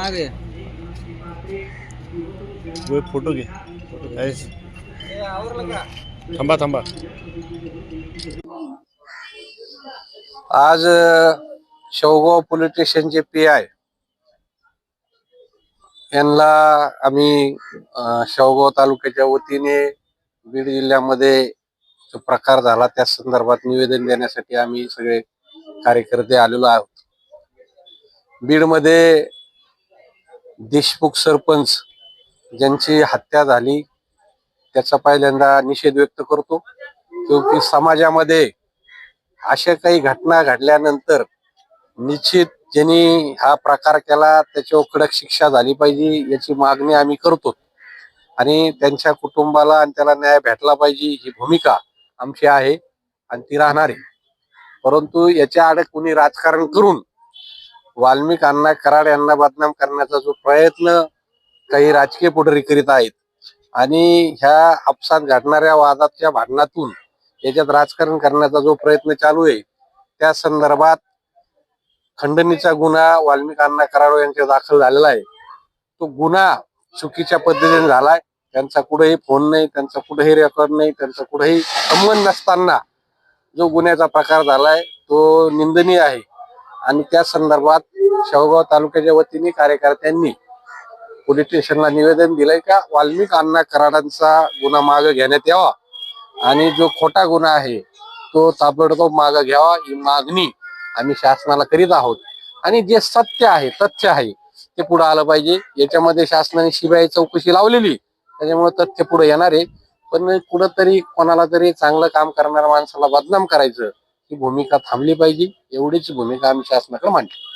मागे वे फोटो घे. थांबा थांबा. आज शेवगाव पोलीस स्टेशनचे पी आय यांना आम्ही शेवगाव तालुक्याच्या वतीने बीड जिल्ह्यामध्ये जो प्रकार झाला त्या संदर्भात निवेदन देण्यासाठी आम्ही सगळे कार्यकर्ते आलेलो आहोत. बीडमध्ये देशमुख सरपंच ज्यांची हत्या झाली त्याचा पहिल्यांदा निषेध व्यक्त करतो. क्योंकि समाजामध्ये अशा काही घटना घडल्यानंतर निश्चित ज्यांनी हा प्रकार केला त्याच्यावर कडक शिक्षा झाली पाहिजे याची मागणी आम्ही करतो. आणि त्यांच्या कुटुंबाला आणि त्याला न्याय भेटला पाहिजे ही भूमिका आमची आहे आणि ती राहणार आहे. परंतु याच्या आड कुणी राजकारण करून वाल्मिक अण्णा कराड यांना बदनाम करण्याचा जो प्रयत्न काही राजकीय पुढारी करीत आहेत आणि ह्या आपसात घडणाऱ्या वादाच्या भांडणातून याच्यात राजकारण करण्याचा जो प्रयत्न चालू आहे त्या संदर्भात खंडणीचा गुन्हा वाल्मिकांना कराडो यांच्या दाखल झालेला आहे. तो गुन्हा चुकीच्या पद्धतीने झालाय. त्यांचा कुठेही फोन नाही त्यांचा कुठेही रेकॉर्ड नाही त्यांचा कुठेही संबंध नसताना जो गुन्ह्याचा प्रकार झालाय तो निंदनीय आहे. आणि त्या संदर्भात शेवगाव तालुक्याच्या वतीने कार्यकर्त्यांनी पोलीस स्टेशनला निवेदन दिलंय का वाल्मिक अण्णा कराडांचा गुन्हा मागे घेण्यात यावा. आणि जो खोटा गुन्हा आहे तो ताबडतोब मागे घ्यावा. ही मागणी आम्ही शासनाला करीत आहोत. आणि जे सत्य आहे तथ्य आहे ते पुढे आलं पाहिजे. याच्यामध्ये शासनाने शिबाई चौकशी लावलेली त्याच्यामुळे तथ्य पुढे येणार आहे. पण कुठंतरी कोणाला तरी चांगलं काम करणाऱ्या माणसाला बदनाम करायचं ही भूमिका थांबली पाहिजे. एवढीच भूमिका आम्ही शासनाकडे मांडली.